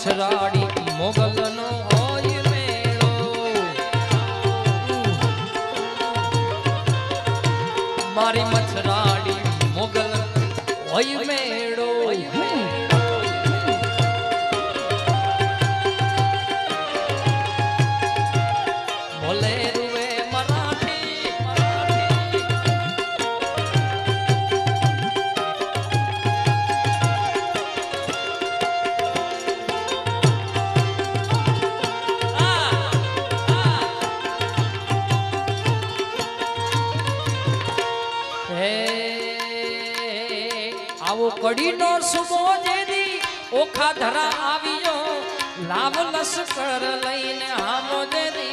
પછરાડી મોગલનો હોય મેળો. મારી મછરાડી મોગલ હોય મેળો. આવો કડીનો સુબો જેદી ઓખા ધરા આવ્યો લાવ લશ્કર લઈને હામો દેરી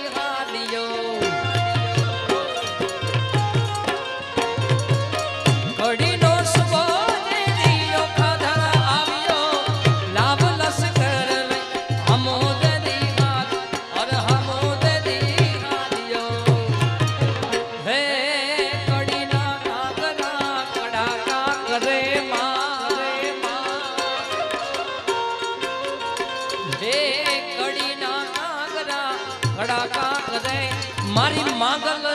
ઘડા કાંક રે મારી માંગલ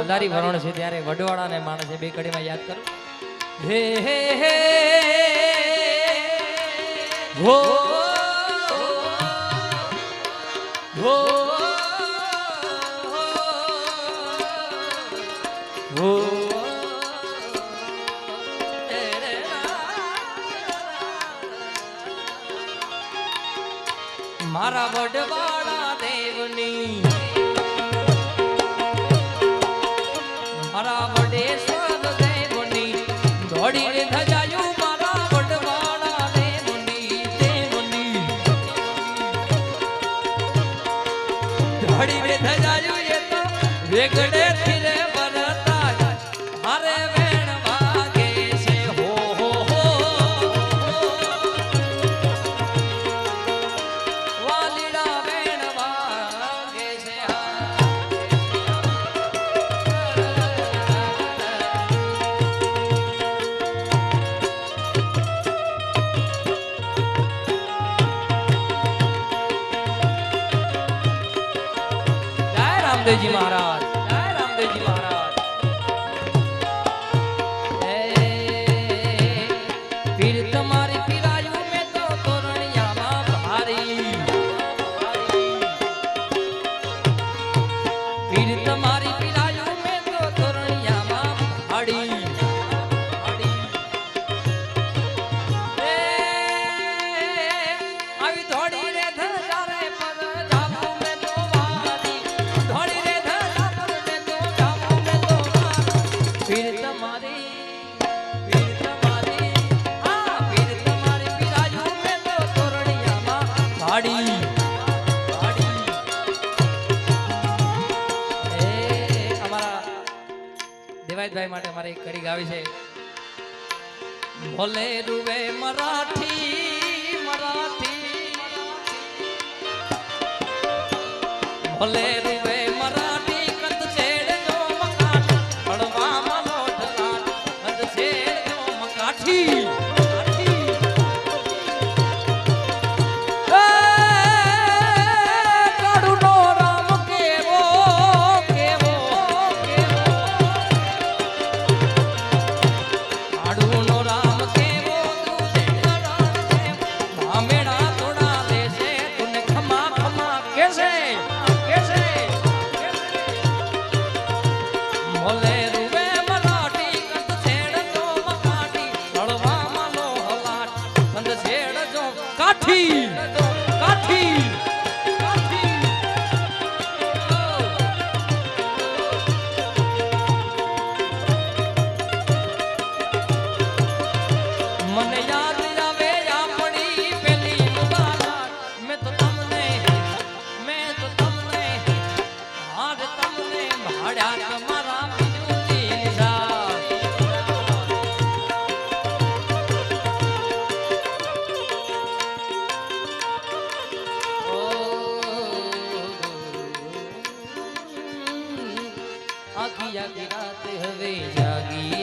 અવધારી વરણ છે ત્યારે વડવાળાને માણસે બે કડીમાં યાદ કરો હે હે હે હો હો હો મારા વડવા વેગડે થી મહારાજ. દેવાયતભાઈ માટે મારે એક કડી ગાવી છે. ભોલે રૂવે મરાઠી મરાઠી. ભોલે રૂવે Ole. આખી આખી રાત હવે જાગી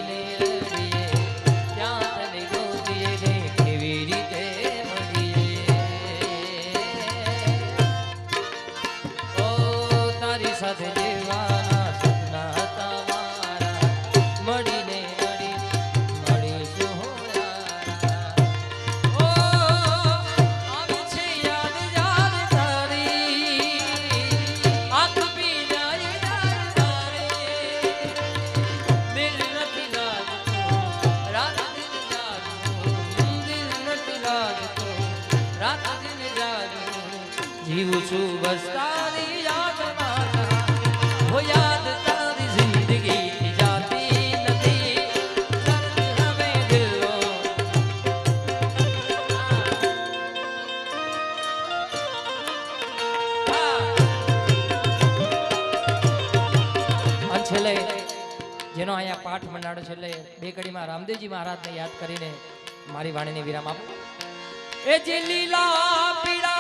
જીવું છું બસ તારી યાદમાં હો યાદ તારી જિંદગી જેનો અહીંયા પાઠ મંડાડો છેલ્લે બે કડીમાં રામદેવજી મહારાજને યાદ કરીને મારી વાણીને વિરામ આપો. એ જે લીલા પીળા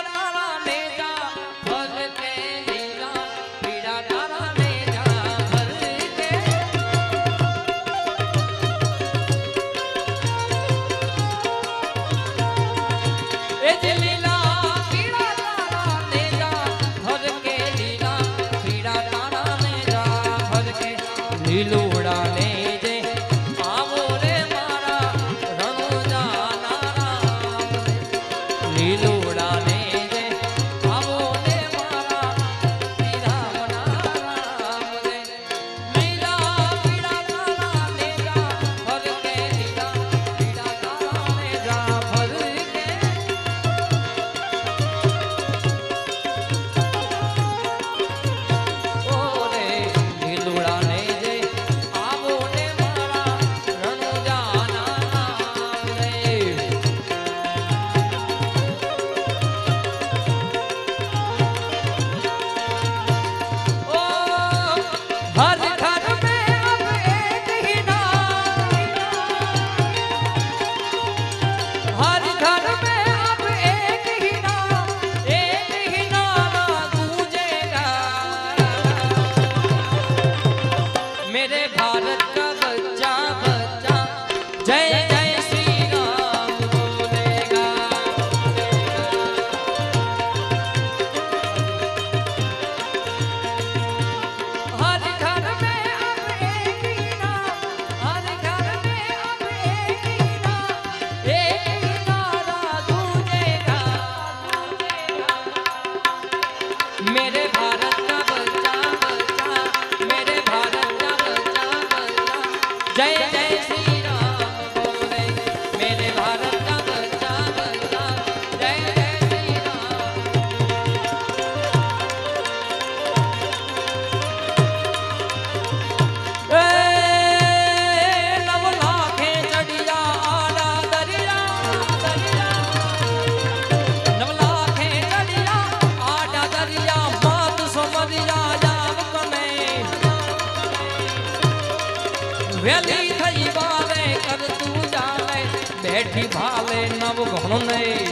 બેઠી ભાલે, નવ ઘણું નહીં.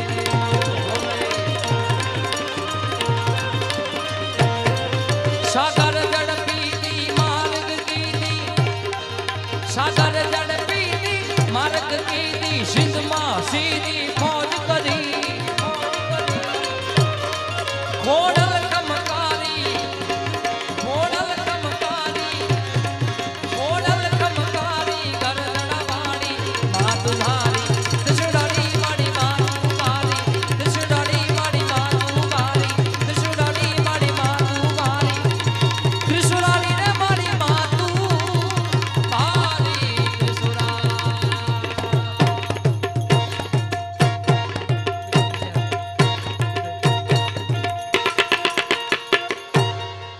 સાગર જડ પીતી માર્ગ કીધી. સાગર જડ પીતી માર્ગ કીધી, સિંધમાં સીધી ફોજ કરી. ખોડ